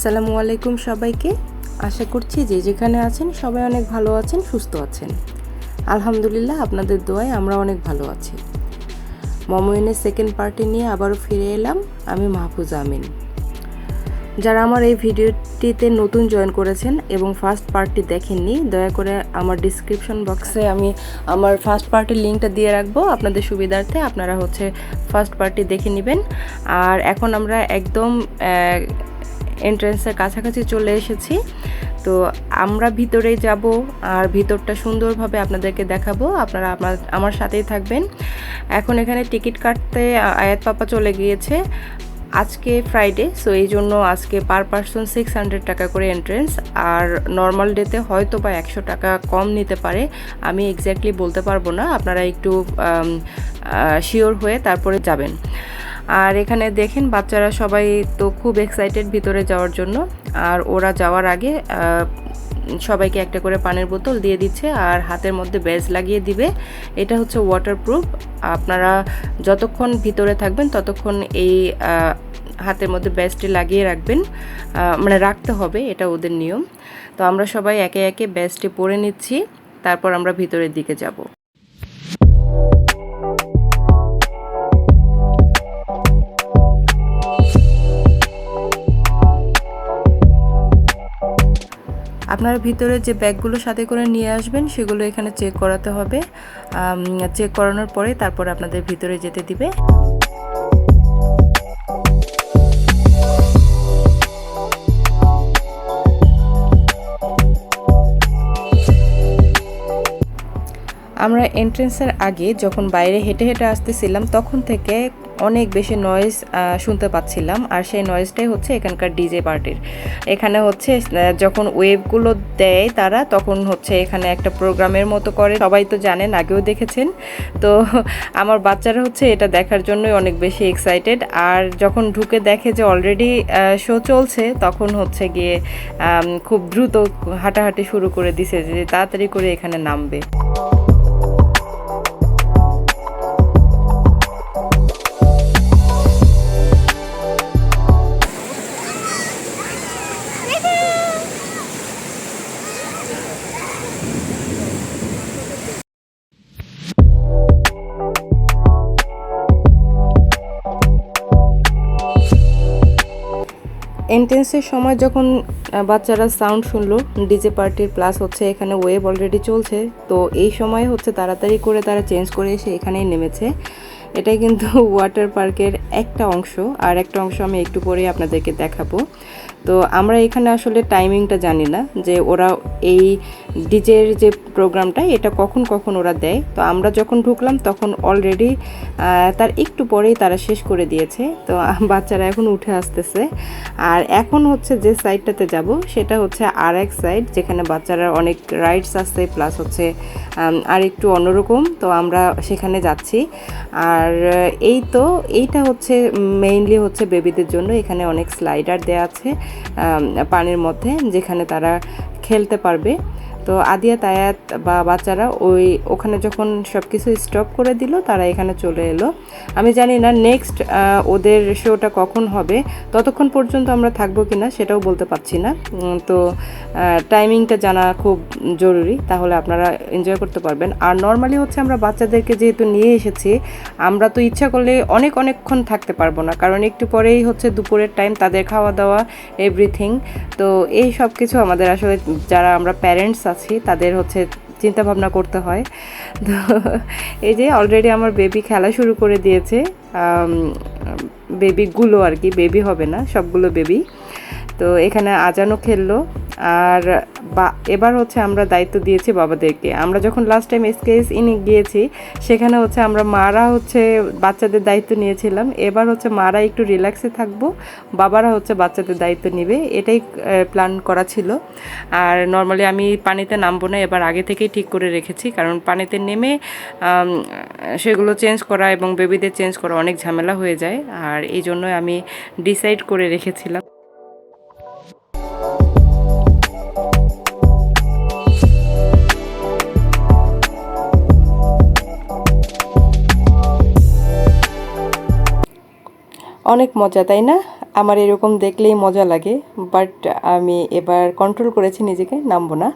আসসালামু আলাইকুম সবাইকে। আশা করছি যে যেখানে আছেন সবাই অনেক ভালো আছেন, সুস্থ আছেন। আলহামদুলিল্লাহ আপনাদের দোয়ায় আমরা অনেক ভালো আছি। মমইনের সেকেন্ড পার্টি নিয়ে আবারও ফিরে এলাম আমি মাহফুজ আমিন। যারা আমার এই ভিডিওটিতে নতুন জয়েন করেছেন এবং ফার্স্ট পার্টটি দেখেননি, দয়া করে আমার ডিসক্রিপশন বক্সে আমি আমার ফার্স্ট পার্টির লিঙ্কটা দিয়ে রাখব। আপনাদের সুবিধার্থে আপনারা হচ্ছে ফার্স্ট পার্টি দেখে নেবেন। আর এখন আমরা একদম এন্ট্রেন্সের কাছাকাছি চলে এসেছি। তো আমরা ভিতরে যাব আর ভিতরটা সুন্দরভাবে আপনাদেরকে দেখাবো। আপনারা আমার আমার সাথেই থাকবেন। এখন এখানে টিকিট কাটতে আয়াত পাপা চলে গিয়েছে। আজকে ফ্রাইডে সো এই জন্য আজকে পার পারসন সিক্স হান্ড্রেড টাকা করে এন্ট্রেন্স আর নর্মাল ডেতে হয়তো বা একশো টাকা কম নিতে পারে। আমি এক্স্যাক্টলি বলতে পারব না। আপনারা একটু শিওর হয়ে তারপরে যাবেন। আর এখানে দেখেন বাচ্চারা সবাই তো খুব এক্সাইটেড ভিতরে যাওয়ার জন্য। আর ওরা যাওয়ার আগে সবাইকে একটা করে পানির বোতল দিয়ে দিচ্ছে আর হাতের মধ্যে ব্যাজ লাগিয়ে দিবে। এটা হচ্ছে ওয়াটারপ্রুফ আপনারা যতক্ষণ ভিতরে থাকবেন, ততক্ষণ এই হাতের মধ্যে ব্যাজটি লাগিয়ে রাখবেন। মানে রাখতে হবে, এটা ওদের নিয়ম। তো আমরা সবাই একে একে ব্যাজটি পরে নিচ্ছি, তারপর আমরা ভিতরের দিকে যাব। আপনারা ভিতরে যে ব্যাগগুলো সাথে করে নিয়ে আসবেন, সেগুলো এখানে চেক করাতে হবে। চেক করানোর পরে তারপর আপনাদের ভিতরে যেতে দিবে। আমরা এন্ট্রেন্সের আগে যখন বাইরে হেঁটে হেঁটে আসতেছিলাম, তখন থেকে অনেক বেশি নয়েজ শুনতে পাচ্ছিলাম। আর সেই নয়েজটাই হচ্ছে এখানকার ডিজে পার্টির এখানে হচ্ছে যখন ওয়েবগুলো দেয় তারা, তখন হচ্ছে এখানে একটা প্রোগ্রামের মতো করে। সবাই তো জানেন, আগেও দেখেছেন। তো আমার বাচ্চারা হচ্ছে এটা দেখার জন্যই অনেক বেশি এক্সাইটেড আর যখন ঢুকে দেখে যে অলরেডি শো চলছে, তখন হচ্ছে গিয়ে খুব দ্রুত হাঁটাহাঁটি শুরু করে দিছে যে তাড়াতাড়ি করে এখানে নামবে। এন্ট্রেন্সের সময় যখন বাচ্চারা সাউন্ড শুনলো ডিজে পার্টির প্লাস হচ্ছে এখানে ওয়েব অলরেডি চলছে, তো এই সময় হচ্ছে তাড়াতাড়ি করে তারা চেঞ্জ করে এসে এখানেই নেমেছে। এটা কিন্তু ওয়াটার পার্কের একটা অংশ, আর একটা অংশ আমি একটু পরেই আপনাদেরকে দেখাবো। তো আমরা এখানে আসলে টাইমিংটা জানি না, যে ওরা এই ডিজের যে প্রোগ্রামটা, এটা কখন কখন ওরা দেয়? তো আমরা যখন ঢুকলাম, তখন অলরেডি তার একটু পরেই তারা শেষ করে দিয়েছে। তো বাচ্চারা এখন উঠে আসতেছে। আর এখন হচ্ছে যে সাইডটাতে যাব, সেটা হচ্ছে আর এক সাইড যেখানে বাচ্চারা অনেক রাইডস আছে প্লাস হচ্ছে আর একটু অন্যরকম। তো আমরা সেখানে যাচ্ছি। আর এই তো, এইটা হচ্ছে মেইনলি হচ্ছে বেবিদের জন্য। এখানে অনেক স্লাইডার দেওয়া আছে পানির মধ্যে, যেখানে তারা খেলতে পারবে। তো আদিয়া, তায়াত বা বাচ্চারা ওই ওখানে যখন সব কিছু স্টপ করে দিল, তারা এখানে চলে এলো। আমি জানি না নেক্সট ওদের শোটা কখন হবে, ততক্ষণ পর্যন্ত আমরা থাকব কি না সেটাও বলতে পারছি না। তো টাইমিংটা জানা খুব জরুরি, তাহলে আপনারা এনজয় করতে পারবেন। আর নর্মালি হচ্ছে আমরা বাচ্চাদেরকে যেহেতু নিয়ে এসেছি, আমরা তো ইচ্ছা করলে অনেক অনেকক্ষণ থাকতে পারব না, কারণ একটু পরেই হচ্ছে দুপুরের টাইম তাদের খাওয়া দাওয়া এভরিথিং তো এই সব কিছু আমাদের আসলে যারা আমরা প্যারেন্টস আছি, তাদের হচ্ছে চিন্তা ভাবনা করতে হয়। তো এই যে অলরেডি আমার বেবি খেলা শুরু করে দিয়েছে বেবিগুলো আর কি বেবি হবে না, সবগুলো বেবি তো এখানে আজানও খেললো। আর বা, এবার হচ্ছে আমরা দায়িত্ব দিয়েছি বাবাদেরকে। আমরা যখন লাস্ট টাইম এসকেএস ইনি গিয়েছি, সেখানে হচ্ছে আমরা মারা হচ্ছে বাচ্চাদের দায়িত্ব নিয়েছিলাম। এবার হচ্ছে মারা একটু রিল্যাক্সে থাকব, বাবারা হচ্ছে বাচ্চাদের দায়িত্ব নিবে। এটাই প্ল্যান করা ছিল। আর নর্মালি আমি পানিতে নামবো না, এবার আগে থেকেই ঠিক করে রেখেছি। কারণ পানিতে নেমে সেগুলো চেঞ্জ করা এবং বেবিদের চেঞ্জ করা অনেক ঝামেলা হয়ে যায়। আর এই জন্য আমি ডিসাইড করে রেখেছিলাম। অনেক মজা, তাই না? আমার এরকম দেখলেই মজা লাগে বাট আমি এবার কন্ট্রোল করেছি নিজেকে, নামবো না।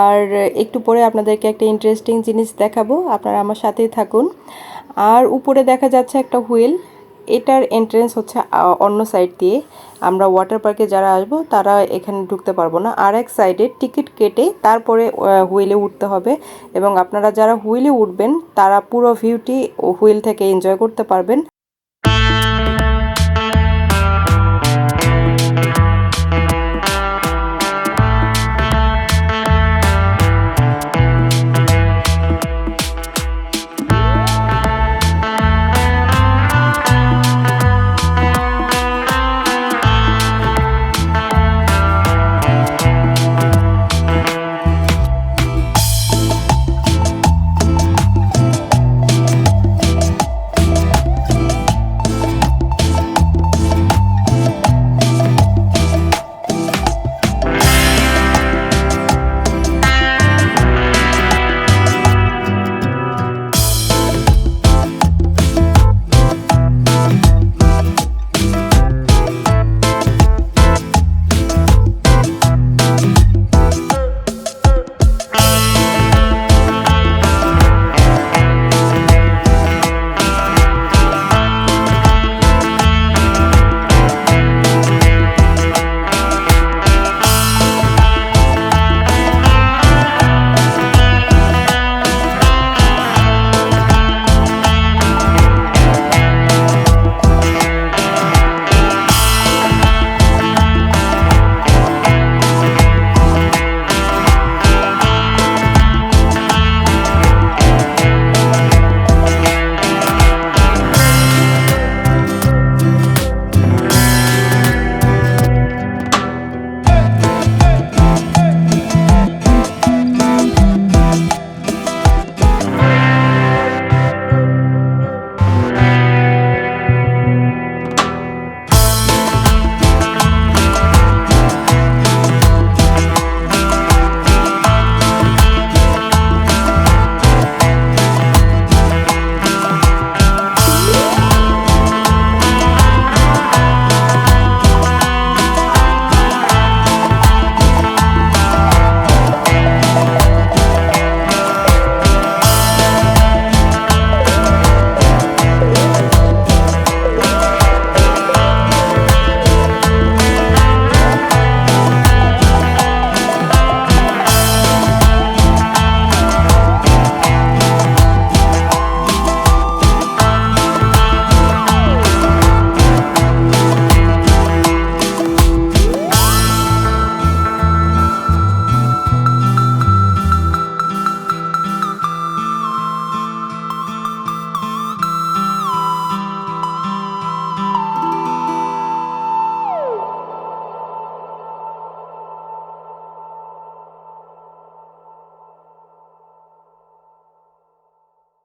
আর একটু পরে আপনাদেরকে একটা ইন্টারেস্টিং জিনিস দেখাবো, আপনারা আমার সাথেই থাকুন। আর উপরে দেখা যাচ্ছে একটা হুইল এটার এন্ট্রেন্স হচ্ছে অন্য সাইড দিয়ে। আমরা ওয়াটার পার্কে যারা আসব, তারা এখানে ঢুকতে পারব না। আর এক সাইডে টিকিট কেটে তারপরে হুইলে উঠতে হবে। এবং আপনারা যারা হুইলে উঠবেন, তারা পুরো ভিউটি হুইল থেকে এনজয় করতে পারবেন।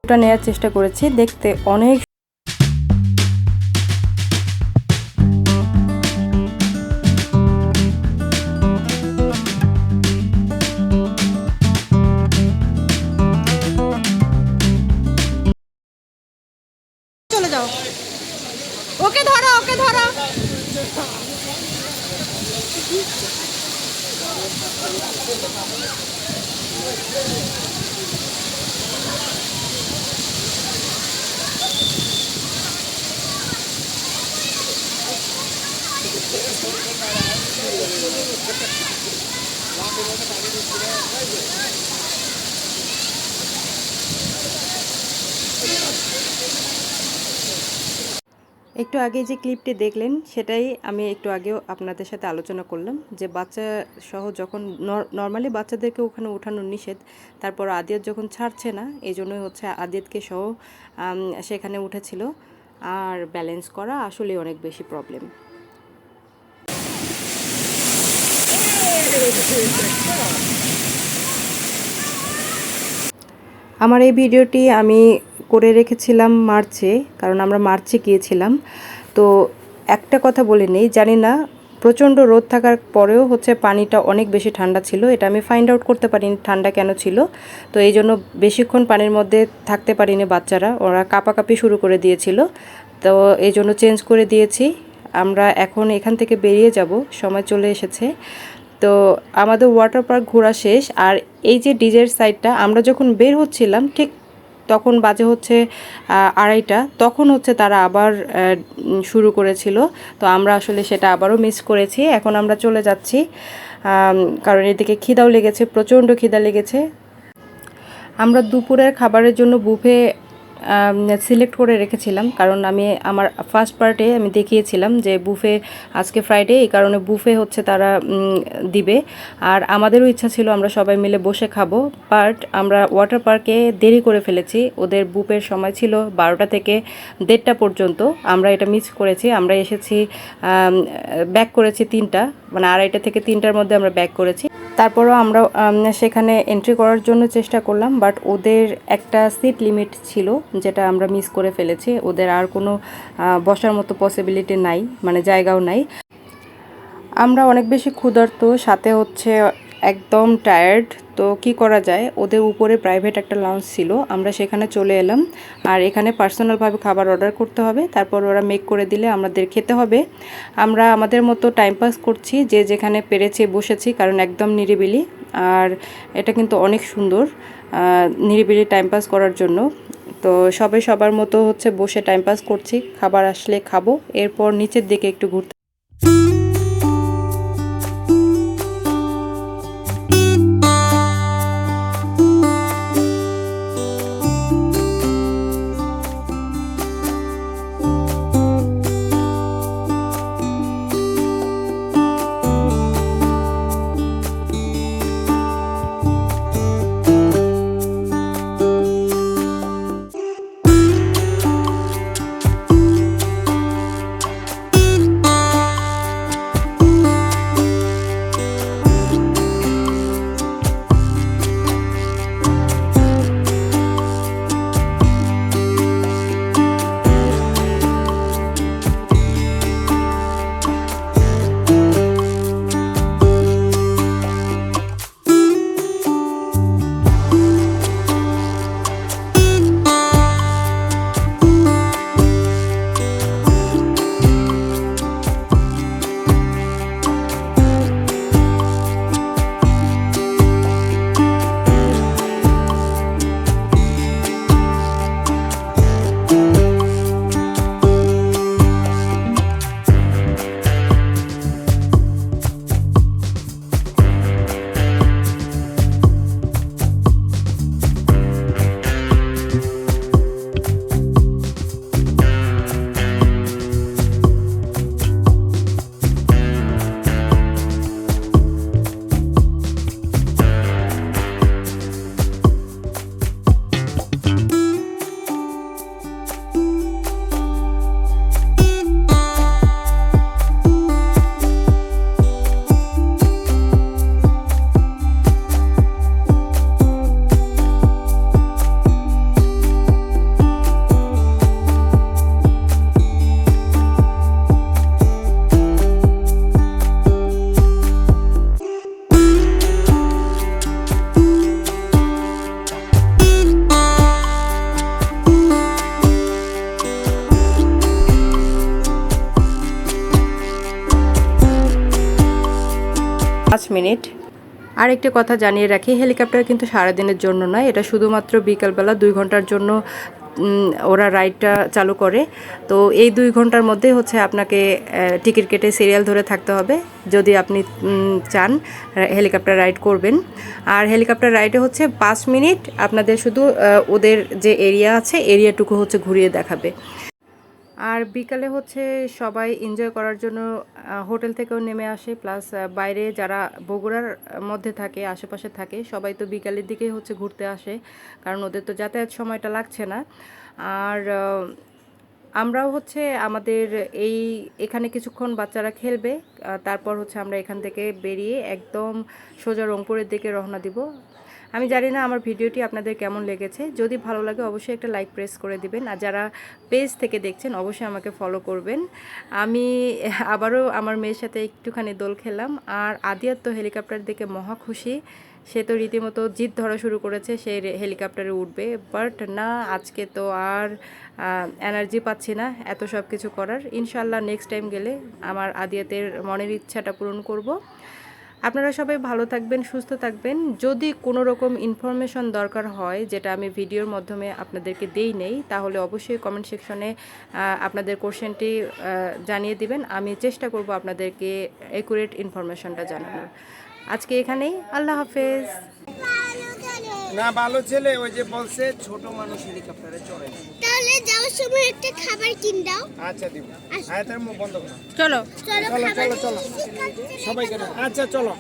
ওটা নেওয়ার চেষ্টা করেছি দেখতে অনেক ওকে ধরো ওকে ধরো। একটু আগে যে ক্লিপটি দেখলেন, সেটাই আমি একটু আগেও আপনাদের সাথে আলোচনা করলাম যে বাচ্চা সহ যখন নর্মালি বাচ্চাদেরকে ওখানে ওঠানো নিষেধ, তারপর আদিয়াত যখন ছাড়ছে না এই জন্যই হচ্ছে আদিয়াতকে সহ সেখানে উঠেছিল। আর ব্যালেন্স করা আসলে অনেক বেশি প্রবলেম আমার এই ভিডিওটি আমি করে রেখেছিলাম মার্চে, কারণ আমরা মার্চে গিয়েছিলাম। তো একটা কথা বলে নেই, জানি না, প্রচণ্ড রোদ থাকার পরেও হচ্ছে পানিটা অনেক বেশি ঠান্ডা ছিল। এটা আমি ফাইন্ড আউট করতে পারিনি ঠান্ডা কেন ছিল। তো এই জন্য বেশিক্ষণ পানির মধ্যে থাকতে পারিনি বাচ্চারা, ওরা কাঁপাকাঁপি শুরু করে দিয়েছিল। তো এই জন্য চেঞ্জ করে দিয়েছি। আমরা এখন এখান থেকে বেরিয়ে যাব, সময় চলে এসেছে। তো আমাদের ওয়াটার পার্ক ঘোরা শেষ, আর এই যে ডিজের সাইডটা আমরা যখন বের হচ্ছিলাম, ঠিক তখন বাজে হচ্ছে আড়াইটা, তখন হচ্ছে তারা আবার শুরু করেছিল। তো আমরা আসলে সেটা আবারও মিস করেছি। এখন আমরা চলে যাচ্ছি কারণ এদিকে খিদাও লেগেছে, প্রচণ্ড খিদা লেগেছে। আমরা দুপুরের খাবারের জন্য বুফে সিলেক্ট করে রেখেছিলাম। কারণ আমি আমার ফার্স্ট পার্টে আমি দেখিয়েছিলাম যে বুফে আজকে ফ্রাইডে এই কারণে বুফে হচ্ছে তারা দিবে। আর আমাদেরও ইচ্ছা ছিল আমরা সবাই মিলে বসে খাব বাট আমরা ওয়াটার পার্কে দেরি করে ফেলেছি। ওদের বুফের সময় ছিল বারোটা থেকে দেড়টা পর্যন্ত। আমরা এটা মিস করেছি। আমরা এসেছি ব্যাক করেছি তিনটা মানে আড়াইটা থেকে তিনটার মধ্যে আমরা ব্যাক করেছি। তারপরও আমরা সেখানে এন্ট্রি করার জন্য চেষ্টা করলাম বাট ওদের একটা সিট লিমিট ছিল। যেটা আমরা মিস করে ফেলেছি, ওদের আর কোনো বসার মতো পসিবিলিটি নাই মানে জায়গাও নাই। আমরা অনেক বেশি ক্ষুধার্ত, সাথে হচ্ছে একদম টায়ার্ড তো কি করা যায়? ওদের উপরে প্রাইভেট একটা লাউঞ্জ ছিল, আমরা সেখানে চলে এলাম। আর এখানে পার্সোনালভাবে খাবার অর্ডার করতে হবে, তারপর ওরা মেক করে দিলে আমাদের খেতে হবে। আমরা আমাদের মতো টাইম পাস করছি, যে যেখানে পেরেছে, বসেছি, কারণ একদম নিরিবিলি। আর এটা কিন্তু অনেক সুন্দর নিরিবিলি টাইম পাস করার জন্য। তো সবে সবার মতো হচ্ছে বসে টাইম পাস করছি। খাবার আসলে খাব। এরপর নিচের দিকে একটু ঘুরতে মিনিট। আর একটি কথা জানিয়ে রাখি, হেলিকপ্টার কিন্তু সারাদিনের জন্য নয়, এটা শুধুমাত্র বিকালবেলা দুই ঘণ্টার জন্য ওরা রাইডটা চালু করে। তো এই দুই ঘণ্টার মধ্যে হচ্ছে আপনাকে টিকিট কেটে সিরিয়াল ধরে থাকতে হবে, যদি আপনি চান, হেলিকপ্টার রাইড করবেন। আর হেলিকপ্টার রাইডে হচ্ছে পাঁচ মিনিট আপনাদের শুধু ওদের যে এরিয়া আছে, এরিয়াটুকু হচ্ছে ঘুরিয়ে দেখাবে। আর বিকালে হচ্ছে সবাই এনজয় করার জন্য হোটেল থেকেও নেমে আসে প্লাস বাইরে যারা বগুড়ার মধ্যে থাকে, আশেপাশে থাকে, সবাই তো বিকালের দিকেই হচ্ছে ঘুরতে আসে, কারণ ওদের তো যাতায়াত সময়টা লাগছে না। আর আমরাও হচ্ছে আমাদের এই এখানে কিছুক্ষণ বাচ্চারা খেলবে তারপর হচ্ছে আমরা এখান থেকে বেরিয়ে একদম সোজা রংপুরের দিকে রওনা দিব। আমি জানি না আমার ভিডিওটি আপনাদের কেমন লেগেছে, যদি ভালো লাগে অবশ্যই একটা লাইক প্রেস করে দিবেন, আর যারা পেজ থেকে দেখছেন অবশ্যই আমাকে ফলো করবেন। আমি আবারও আমার মেয়ের সাথে একটুখানি দোল খেলাম আর আদিয়ার তো হেলিকপ্টার দেখে মহা খুশি। সে তো রীতিমতো জিদ ধরা শুরু করেছে, সে হেলিকপ্টারে উঠবে। বাট না, আজকে তো আর এনার্জি পাচ্ছি না এত সব কিছু করার। ইনশাল্লাহ নেক্সট টাইম গেলে আমার আদিয়াতের মনের ইচ্ছাটা পূরণ করব। আপনারা সবাই ভালো থাকবেন, সুস্থ থাকবেন। যদি কোনো রকম ইনফরমেশন দরকার হয়, যেটা আমি ভিডিওর মাধ্যমে আপনাদেরকে দেই নেই, তাহলে অবশ্যই কমেন্ট সেকশনে আপনাদের কোশ্চেনটি জানিয়ে দিবেন। আমি চেষ্টা করব আপনাদেরকে একুরেট ইনফরমেশনটা জানানোর। আজকে এখানেই আল্লাহ হাফেজ। না ভালো ছেলে ওই যে বলছে ছোট মানুষ হেলিকপ্টারে চড়ে। তাহলে যাওয়ার সময় একটা খাবার কিন দাও। আচ্ছা দিব। আয়াতের মুখ বন্ধ করো। চলো। চলো চলো চলো সবাই করে আচ্ছা চলো।